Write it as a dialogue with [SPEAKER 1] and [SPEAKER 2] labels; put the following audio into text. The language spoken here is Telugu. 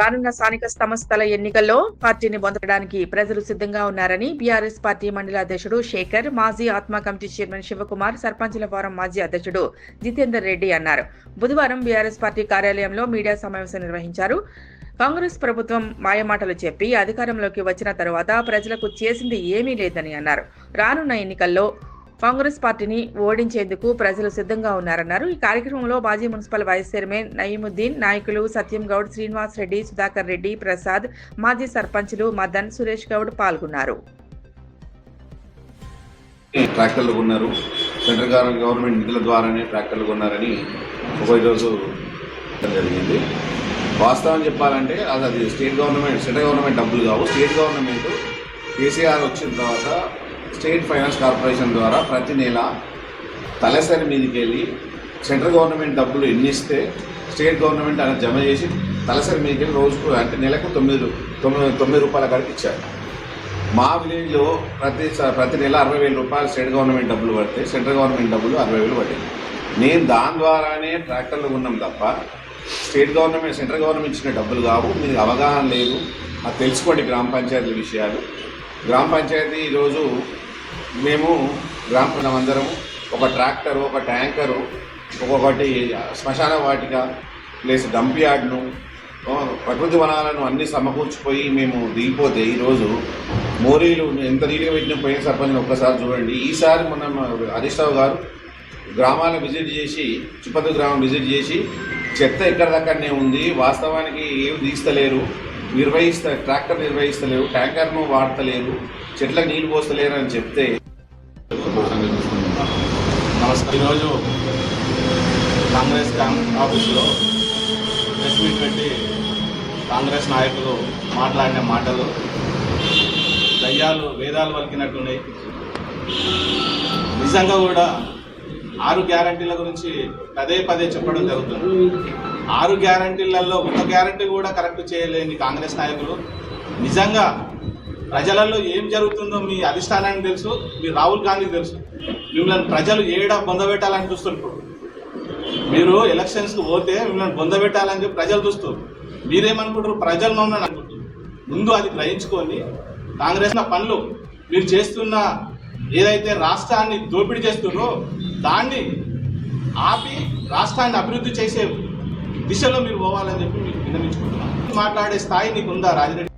[SPEAKER 1] రానున్న స్థానిక సంస్థల ఎన్నికల్లో పార్టీని పొందడానికి ప్రజలు సిద్ధంగా ఉన్నారని బీఆర్ఎస్ పార్టీ మండల అధ్యక్షుడు శేఖర్ మాజీ ఆత్మ కమిటీ చైర్మన్ శివకుమార్ సర్పంచుల ఫోరం మాజీ అధ్యక్షుడు జితేందర్ రెడ్డి అన్నారు. బుధవారం బీఆర్ఎస్ పార్టీ కార్యాలయంలో మీడియా సమావేశం నిర్వహించారు. కాంగ్రెస్ ప్రభుత్వం మాయమాటలు చెప్పి అధికారంలోకి వచ్చిన తర్వాత ప్రజలకు చేసింది ఏమీ లేదని అన్నారు. రానున్న ఎన్నికల్లో కాంగ్రెస్ పార్టీని ఓడించేందుకు ప్రజలు సిద్ధంగా ఉన్నారన్నారు. ఈ కార్యక్రమంలో మాజీ మున్సిపల్ వైస్ చైర్మన్ నయీముద్దీన్ నాయకులు సత్యం గౌడ్ శ్రీనివాస్ రెడ్డి సుధాకర్ రెడ్డి ప్రసాద్ మాజీ సర్పంచులు మదన్ సురేష్ గౌడ్ పాల్గొన్నారు.
[SPEAKER 2] ట్రాక్టర్లు కొన్నారు. సెంట్రల్ గవర్నమెంట్ నిధుల ద్వారానే ట్రాక్టర్లు కొన్నారని ఒక రోజు జరిగింది. వాస్తవం చెప్పాలంటే అది అది స్టేట్ గవర్నమెంట్ సెంట్రల్ గవర్నమెంట్ డబ్బులు కావు. స్టేట్ గవర్నమెంట్ కేసీఆర్ వచ్చిన తర్వాత స్టేట్ ఫైనాన్స్ కార్పొరేషన్ ద్వారా ప్రతి నెల తలసరి మీదకి వెళ్ళి సెంట్రల్ గవర్నమెంట్ డబ్బులు ఎన్ని ఇస్తే స్టేట్ గవర్నమెంట్ అనేది జమ చేసి తలసరి మీదకి వెళ్ళి రోజుకు అంటే నెలకు తొమ్మిది తొమ్మిది తొమ్మిది రూపాయల కాడికి ఇచ్చారు మా విలేజ్లో ప్రతి ప్రతి నెల అరవై వేల రూపాయలు స్టేట్ గవర్నమెంట్ డబ్బులు పడితే సెంట్రల్ గవర్నమెంట్ డబ్బులు అరవై వేలు పట్టింది నేను దాని ద్వారానే ట్రాక్టర్లు ఉన్నాం తప్ప స్టేట్ గవర్నమెంట్ సెంట్రల్ గవర్నమెంట్ ఇచ్చిన డబ్బులు కావు. మీకు అవగాహన లేదు. అది తెలుసుకోండి గ్రామ పంచాయతీల విషయాలు. గ్రామ పంచాయతీ ఈరోజు మేము గ్రామ అందరం ఒక ట్రాక్టరు ఒక ట్యాంకరు ఒక్కొక్కటి శ్మశాన వాటిక ప్లస్ డంప్ యార్డ్ను ప్రకృతి వనాలను అన్నీ సమకూర్చిపోయి మేము దిగిపోతే ఈరోజు మోరీలు ఎంత నీట్గా పెట్టిన పోయిన సర్పంచ్ ఒక్కసారి చూడండి. ఈసారి మన హరీష్ రావు గారు గ్రామాలను విజిట్ చేసి చుప్పదు గ్రామం విజిట్ చేసి చెత్త ఎక్కడిదక్కడనే ఉంది వాస్తవానికి ఏమి తీస్తలేరు. నిర్వహిస్తా ట్రాక్టర్ నిర్వహిస్తలేవు ట్యాంకర్ను వాడతలేదు చెట్లకు నీళ్ళు పోస్తలేరు అని చెప్తే
[SPEAKER 3] నమస్కారం. ఈరోజు కాంగ్రెస్ క్యాంప్ ఆఫీసులో ప్రెస్ మీట్ పెట్టి కాంగ్రెస్ నాయకులు మాట్లాడిన మాటలు దయ్యాలు వేదాలు పలికినట్టున్నాయి నిజంగా కూడా ఆరు గ్యారంటీల గురించి పదే పదే చెప్పడం జరుగుతుంది. ఆరు గ్యారంటీలలో ఒక గ్యారంటీ కూడా కరెక్ట్ చేయలేని కాంగ్రెస్ నాయకులు. నిజంగా ప్రజలలో ఏం జరుగుతుందో మీ అధిష్టానానికి తెలుసు మీ రాహుల్ గాంధీకి తెలుసు. మిమ్మల్ని ప్రజలు ఏడా బొందబెట్టాలని చూస్తుంటారు మీరు ఎలక్షన్స్కి పోతే మిమ్మల్ని బొందబెట్టాలని చెప్పి ప్రజలు చూస్తారు మీరేమనుకుంటారు ప్రజలు మమ్మల్ని అనుకుంటారు ముందు అది గ్రహించుకొని కాంగ్రెస్ నా పనులు మీరు చేస్తున్న ఏదైతే రాష్ట్రాన్ని దోపిడీ చేస్తున్నారో దాన్ని ఆపి రాష్ట్రాన్ని అభివృద్ధి చేసే దిశలో మీరు పోవాలని చెప్పి మీకు విన్నవించుకుంటున్నాను. మాట్లాడే స్థాయి నీకుందా రాజిరెడ్డి?